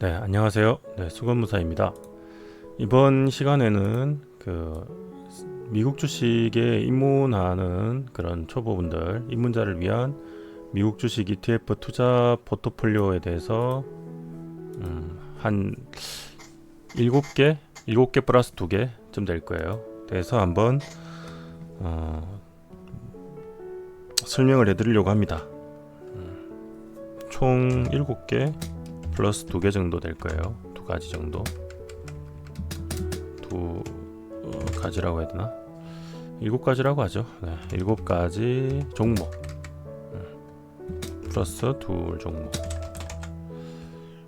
네, 안녕하세요. 네, 수건무사입니다. 이번 시간에는 그 미국 주식에 입문하는 그런 초보분들, 입문자를 위한 미국 주식 ETF 투자 포트폴리오에 대해서 음, 한 7개, 7개 플러스 2개쯤 될 거예요. 그래서 한번 어, 설명을 해드리려고 합니다. 음, 총 7개 플러스 두 개 정도 될 거예요. 두 가지 정도. 두 어, 가지라고 해야 되나? 일곱 가지라고 하죠. 네, 일곱 가지 종목. 음, 플러스 둘 종목.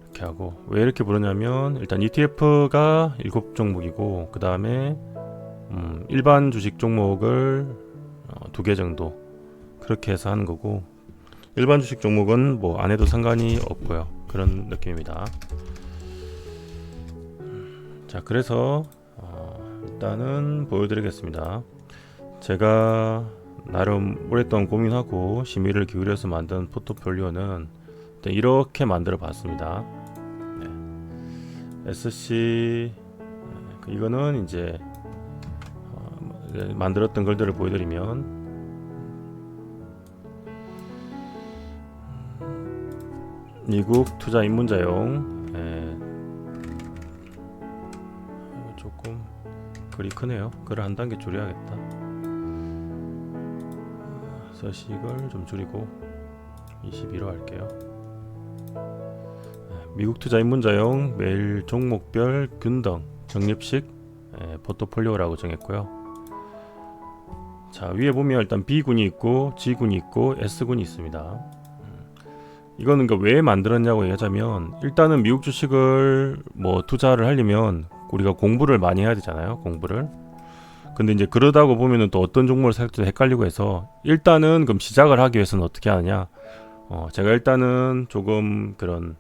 이렇게 하고 왜 이렇게 부르냐면 일단 ETF가 일곱 종목이고 그 다음에 음, 일반 주식 종목을 어, 두개 정도 그렇게 해서 하는 거고 일반 주식 종목은 뭐 안 해도 상관이 없고요. 그런 느낌입니다. 자, 그래서 어, 일단은 보여드리겠습니다. 제가 나름 오랫동안 고민하고 심의를 기울여서 만든 포트폴리오는 이렇게 만들어 봤습니다. 네. SC 네, 이거는 이제 어, 만들었던 글들을 보여드리면 미국 투자 입문자용. 예. 조금 글이 크네요. 글을 한 단계 줄여야겠다. 아, 서식을 좀 줄이고 22로 할게요. 예, 미국 투자 입문자용 매일 종목별 균등 적립식 예, 포트폴리오라고 정했고요. 자 위에 보면 일단 B군이 있고 G군이 있고 S군이 있습니다 이거는 그러니까 왜 만들었냐고 얘기하자면 일단은 미국 주식을 뭐 투자를 하려면 우리가 공부를 많이 해야 되잖아요. 공부를. 근데 이제 그러다고 보면은 또 어떤 종목을 살지도 헷갈리고 해서 일단은 그럼 시작을 하기 위해서는 어떻게 하느냐? 어, 제가 일단은 조금 그런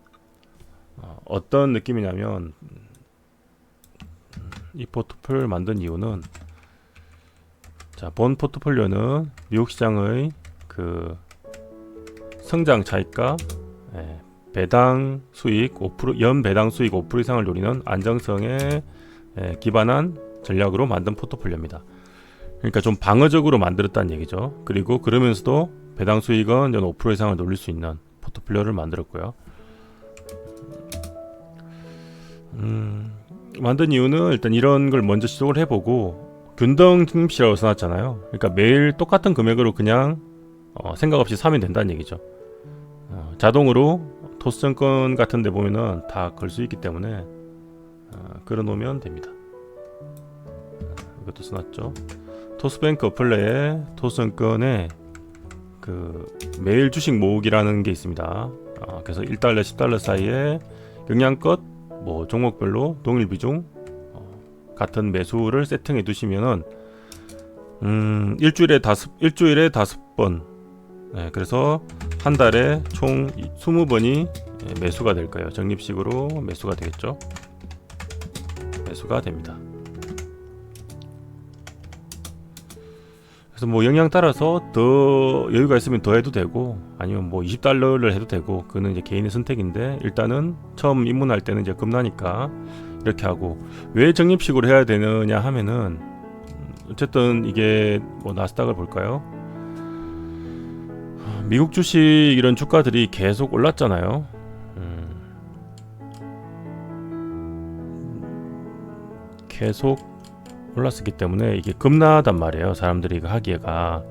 어, 어떤 느낌이냐면 이 포트폴리오를 만든 이유는 자, 본 포트폴리오는 미국 시장의 그 성장 차익과 예, 배당 수익 5%연 배당 수익 5% 이상을 노리는 안정성에 예, 기반한 전략으로 만든 포트폴리오입니다. 그러니까 좀 방어적으로 만들었다는 얘기죠. 그리고 그러면서도 배당 수익은 연 5% 이상을 노릴 수 있는 포트폴리오를 만들었고요. 음, 만든 이유는 일단 이런 걸 먼저 시도를 해보고 균등 증시라고 써놨잖아요. 그러니까 매일 똑같은 금액으로 그냥 어, 생각 없이 사면 된다는 얘기죠. 어, 자동으로 토스증권 같은 데 보면은 다 걸 수 있기 때문에 어, 걸어 놓으면 됩니다. 어, 이것도 써놨죠. 토스뱅크 어플레에 토스증권에 그 매일 주식 모으기라는 게 있습니다. 어, 그래서 1달러, 10달러 사이에 영양껏 뭐 종목별로 동일 비중 어, 같은 매수를 세팅해 두시면은 음, 일주일에 다섯 일주일에 다섯 번 네, 그래서 한 달에 총 20번이 매수가 될 거예요. 적립식으로 매수가 되겠죠. 매수가 됩니다. 그래서 뭐 영향 따라서 더 여유가 있으면 더 해도 되고 아니면 뭐 20달러를 해도 되고 그는 이제 개인의 선택인데 일단은 처음 입문할 때는 이제 겁나니까 이렇게 하고 왜 적립식으로 해야 되느냐 하면은 어쨌든 이게 뭐 나스닥을 볼까요? 미국 주식 이런 주가들이 계속 올랐잖아요. 음. 계속 올랐었기 때문에 이게 급나단 말이에요. 사람들이 이거 하기에가.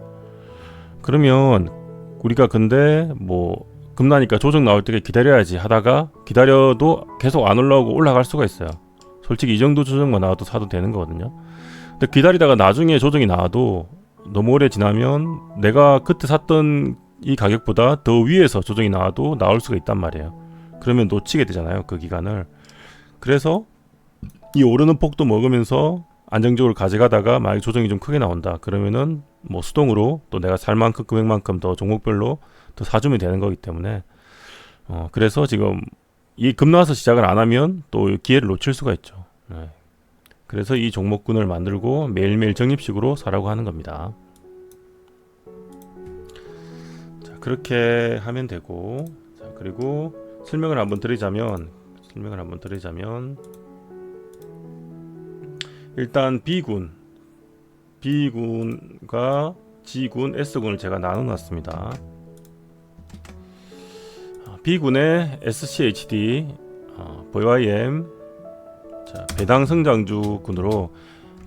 그러면 우리가 근데 뭐 급나니까 조정 나올 때까지 기다려야지 하다가 기다려도 계속 안 올라오고 올라갈 수가 있어요. 솔직히 이 정도 조정만 나와도 사도 되는 거거든요. 근데 기다리다가 나중에 조정이 나와도 너무 오래 지나면 내가 그때 샀던 이 가격보다 더 위에서 조정이 나와도 나올 수가 있단 말이에요. 그러면 놓치게 되잖아요. 그 기간을. 그래서 이 오르는 폭도 먹으면서 안정적으로 가져가다가 만약 조정이 좀 크게 나온다. 그러면은 뭐 수동으로 또 내가 살 만큼 금액만큼 더 종목별로 더 사주면 되는 거기 때문에 어 그래서 지금 이 급나와서 시작을 안 하면 또 기회를 놓칠 수가 있죠. 네. 그래서 이 종목군을 만들고 매일매일 적립식으로 사라고 하는 겁니다. 그렇게 하면 되고 자, 그리고 설명을 한번 드리자면 설명을 한번 드리자면 일단 B군 B군과 G군, S군을 제가 나눠 놨습니다. 아, B군의 SCHD, 어, VIM, 자, 배당 성장주 군으로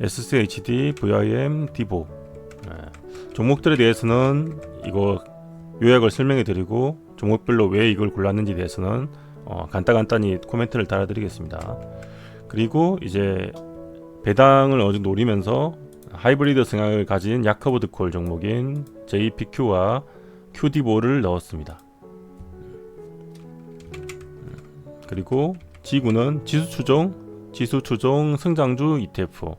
SCHD, VIM, 디보 네. 종목들에 대해서는 이거 요약을 설명해 드리고 종목별로 왜 이걸 골랐는지 대해서는 어, 간단간단히 코멘트를 달아드리겠습니다. 그리고 이제 배당을 어느 정도 노리면서 하이브리드 성향을 가진 야커보드 콜 종목인 JPQ와 QD보를 넣었습니다. 그리고 지구는 지수 추종, 지수 추종 성장주 ETF.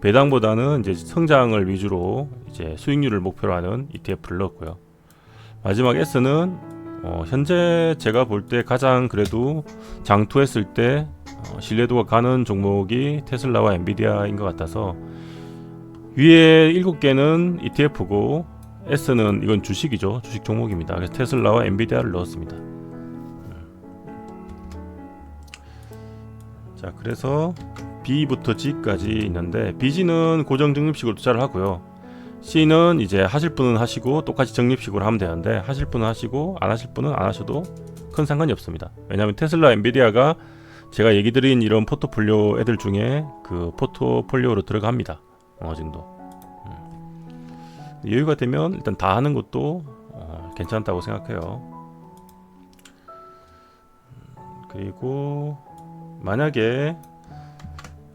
배당보다는 이제 성장을 위주로 이제 수익률을 목표로 하는 ETF를 넣었고요. 마지막 S는 어, 현재 제가 볼 때 가장 그래도 장투했을 때 어, 신뢰도가 가는 종목이 테슬라와 엔비디아인 것 같아서 위에 7개는 ETF고 S는 이건 주식이죠. 주식 종목입니다. 그래서 테슬라와 엔비디아를 넣었습니다. 자, 그래서 B부터 G까지 있는데 BG는 고정 적립식으로 투자를 하고요. C는 이제 하실 분은 하시고 똑같이 적립식으로 하면 되는데 하실 분은 하시고 안 하실 분은 안 하셔도 큰 상관이 없습니다. 왜냐하면 테슬라, 엔비디아가 제가 얘기 드린 이런 포트폴리오 애들 중에 그 포트폴리오로 들어갑니다. 어느 정도. 음. 여유가 되면 일단 다 하는 것도 어, 괜찮다고 생각해요. 음, 그리고 만약에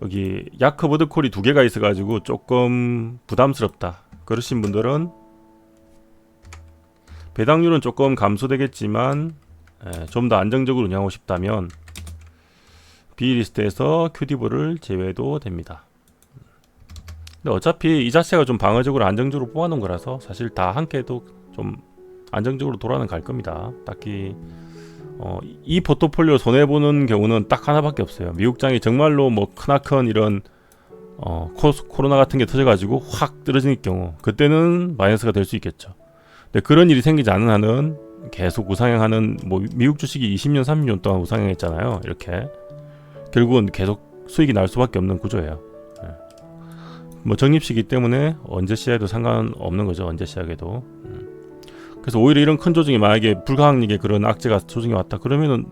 여기 야커보드 콜이 두 개가 있어가지고 조금 부담스럽다. 그러신 분들은 배당률은 조금 감소되겠지만 좀 더 안정적으로 운영하고 싶다면 B 리스트에서 QD보를 제외해도 됩니다. 근데 어차피 이 자체가 좀 방어적으로 안정적으로 뽑아놓은 거라서 사실 다 함께도 좀 안정적으로 돌아는 갈 겁니다. 딱히 어, 이 포트폴리오 손해 보는 경우는 딱 하나밖에 없어요. 미국장이 정말로 뭐 크나큰 이런 어, 코, 코로나 같은 게 터져가지고 확 떨어질 경우 그때는 마이너스가 될 수 있겠죠. 근데 그런 일이 생기지 않는 한은 계속 우상향하는 뭐 미국 주식이 20년 30년 동안 우상향했잖아요. 이렇게 결국은 계속 수익이 날 수밖에 없는 구조예요. 예. 뭐 적립시기 때문에 언제 시작해도 상관없는 거죠. 언제 시작해도. 음. 그래서 오히려 이런 큰 조정이 만약에 불가항력의 그런 악재가 조정이 왔다 그러면은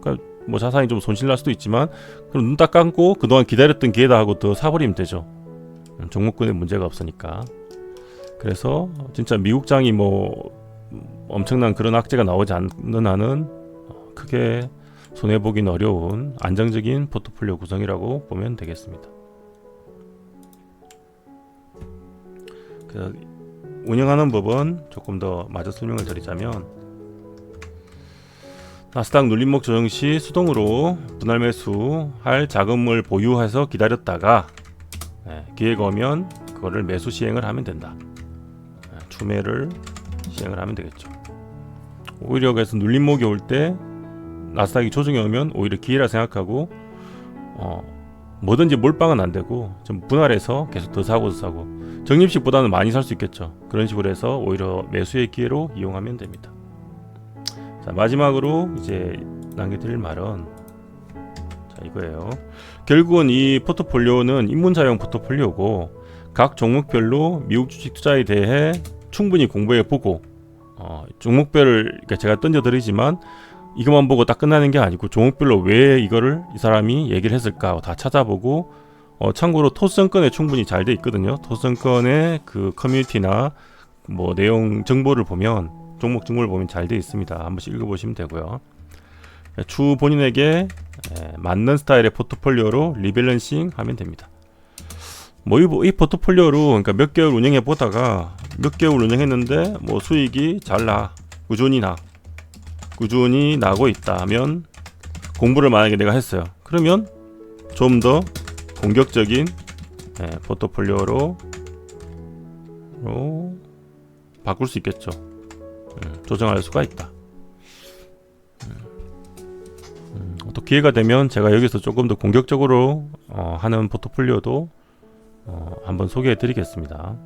그러니까 뭐 자산이 좀 손실 날 수도 있지만 그럼 눈 딱 감고 그동안 기다렸던 기회다 하고 더 사버리면 되죠. 음, 종목군에 문제가 없으니까. 그래서 진짜 미국장이 뭐 엄청난 그런 악재가 나오지 않는 한은 크게 손해 보긴 어려운 안정적인 포트폴리오 구성이라고 보면 되겠습니다. 그 운영하는 법은 조금 더 마저 설명을 드리자면 나스닥 눌림목 조정 시 수동으로 분할 매수할 자금을 보유해서 기다렸다가 네, 기회가 오면 그거를 매수 시행을 하면 된다. 네, 추매를 시행을 하면 되겠죠. 오히려 그래서 눌림목이 올 때 나스닥이 조정이 오면 오히려 기회라 생각하고 어, 뭐든지 몰빵은 안 되고 좀 분할해서 계속 더 사고 더 사고 적립식보다는 많이 살 수 있겠죠. 그런 식으로 해서 오히려 매수의 기회로 이용하면 됩니다. 자 마지막으로 이제 남겨드릴 말은 자 이거예요. 결국은 이 포트폴리오는 입문자용 포트폴리오고 각 종목별로 미국 주식 투자에 대해 충분히 공부해 보고 어, 종목별을 그러니까 제가 던져드리지만 이것만 보고 딱 끝나는 게 아니고 종목별로 왜 이거를 이 사람이 얘기를 했을까 다 찾아보고 어, 참고로 토스증권에 충분히 잘 돼 있거든요. 토스증권의 그 커뮤니티나 뭐 내용 정보를 보면 종목 정보를 보면 잘돼 있습니다. 한 번씩 읽어보시면 되고요. 추 본인에게 에, 맞는 스타일의 포트폴리오로 리밸런싱 하면 됩니다. 뭐이 이 포트폴리오로 그러니까 몇 개월 운영해 보다가 몇 개월 운영했는데 뭐 수익이 잘 나, 꾸준히 나, 꾸준히 나고 있다면 공부를 만약에 내가 했어요. 그러면 좀 더 공격적인 예, 포트폴리오로 로 바꿀 수 있겠죠. 음, 조정할 수가 있다. 음, 또 기회가 되면 제가 여기서 조금 더 공격적으로 어, 하는 포트폴리오도 어, 한번 소개해 드리겠습니다.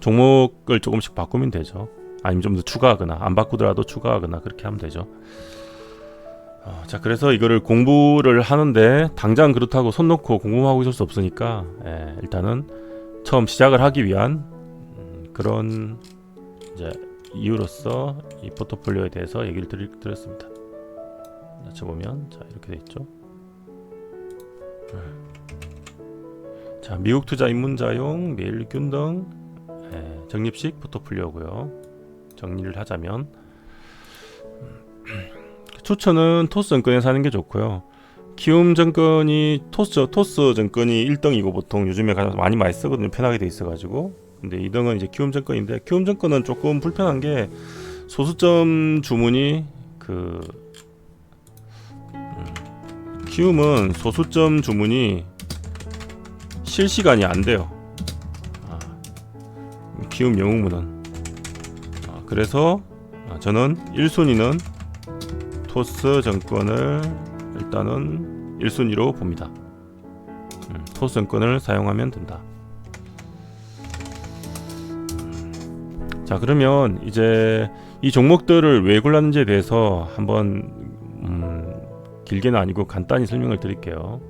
종목을 조금씩 바꾸면 되죠. 아니면 좀 더 추가하거나 안 바꾸더라도 추가하거나 그렇게 하면 되죠. 어, 자 그래서 이거를 공부를 하는데 당장 그렇다고 손 놓고 공부하고 있을 수 없으니까 예, 일단은 처음 시작을 하기 위한 음, 그런 이제 이유로서 이 포트폴리오에 대해서 얘기를 드렸습니다. 자 보면 자 이렇게 돼 있죠. 음. 자 미국 투자 입문자용 매일균 등 예, 적립식 포트폴리오고요. 정리를 하자면 추천은 토스 증권에 사는 게 좋고요. 키움 증권이 토스 토스 증권이 1등이고 보통 요즘에 가장 많이 많이 쓰거든요. 편하게 돼 있어가지고. 근데 2등은 이제 키움 증권인데 키움 증권은 조금 불편한 게 소수점 주문이 그 음, 키움은 소수점 주문이 실시간이 안 돼요. 아, 키움 영웅문은 아, 그래서 아, 저는 1순위는 토스 정권을 일단은 1순위로 봅니다. 음, 토스 정권을 사용하면 된다. 자 그러면 이제 이 종목들을 왜 골랐는지에 대해서 한번 음, 길게는 아니고 간단히 설명을 드릴게요.